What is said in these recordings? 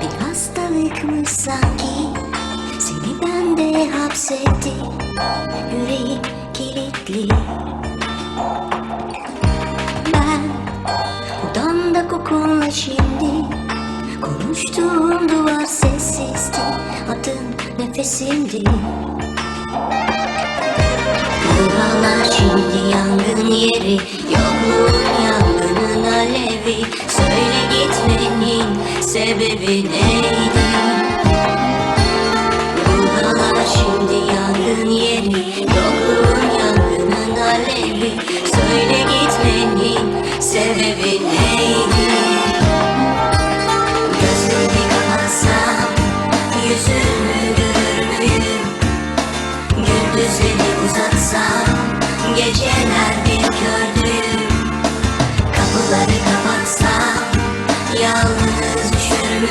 Bir hastalıkmış sanki? Seni bende hapsetti Yüreğim kilitli. Ben odamda kokunla şimdi Konuştuğum duvar sessizdi. Adın nefesimdi. Buralar şimdi yangın yeri. Yokluğun yangının alevi. Söyle sebebi neydi? Buralar şimdi yangın yeri Yokluğun yangının alevi Söyle gitmenin sebebi neydi?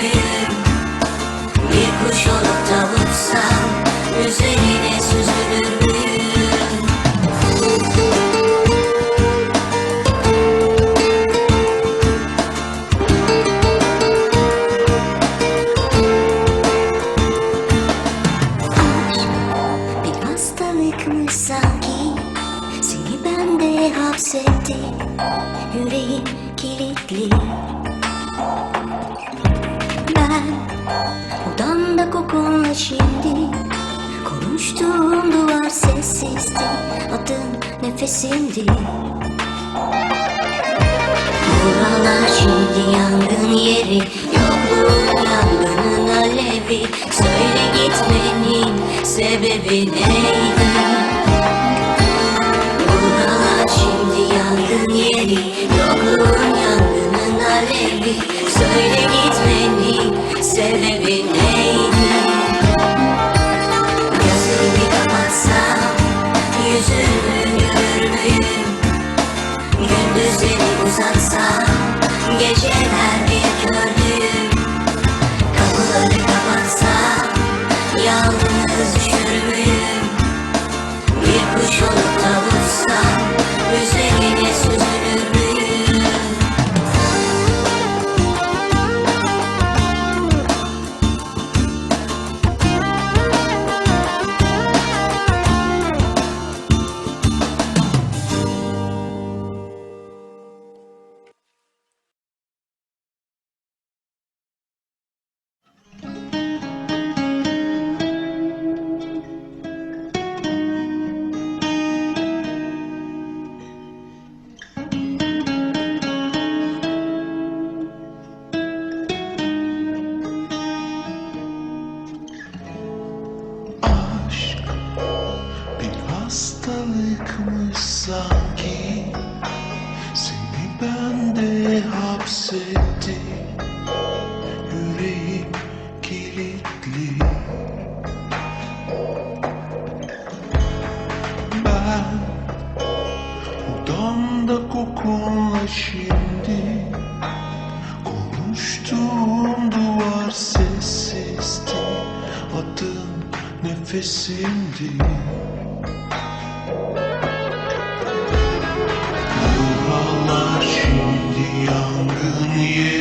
Müyüm? Bir kuş olup da Üzerine süzülür? Aşk bir hastalıkmış sanki Seni bende hapsetti Yüreğim kilitli Ben. Odamda kokunla şimdi Konuştuğum duvar sessizdi. Adın nefesimdi. Buralar şimdi yangın yeri Yokluğun yangının alevi. Söyle gitmenin sebebi neydi? Uzatsam Geceler sanki Seni bende hapsetti Yüreğim kilitli. Ben odamda kokunla şimdi Konuştuğum duvar sessizdi. Adın nefesimdi yangın yeri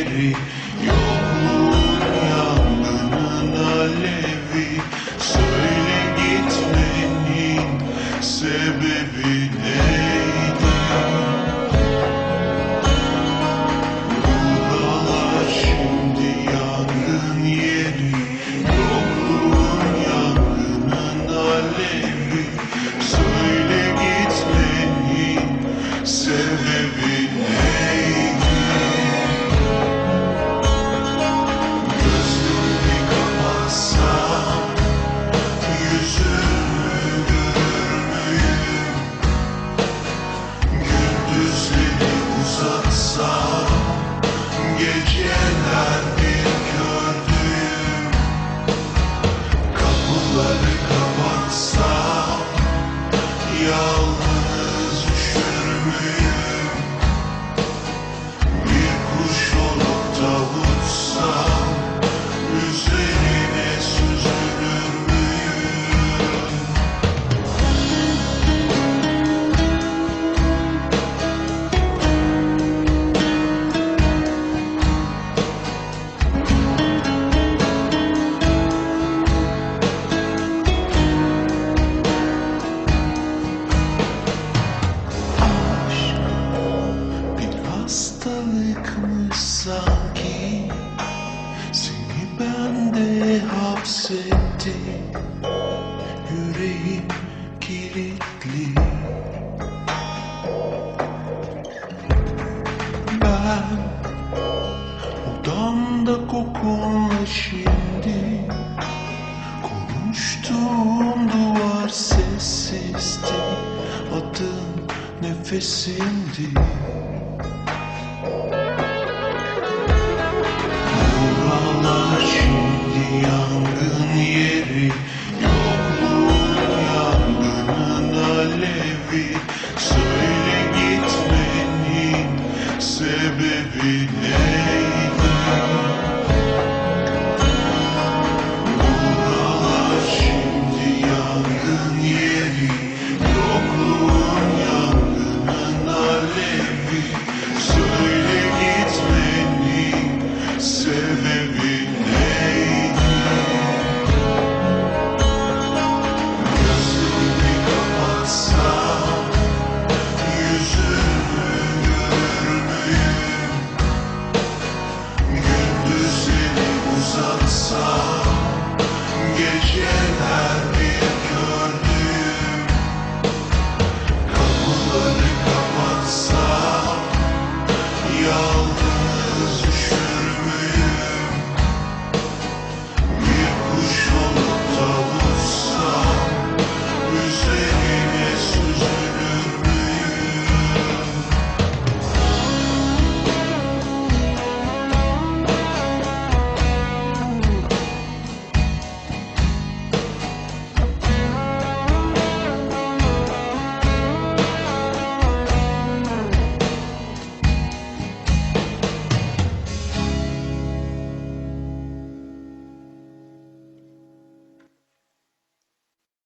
Ben odamda kokunla şimdi. Konuştuğum duvar sessizdi. Adın nefesimdi sebebine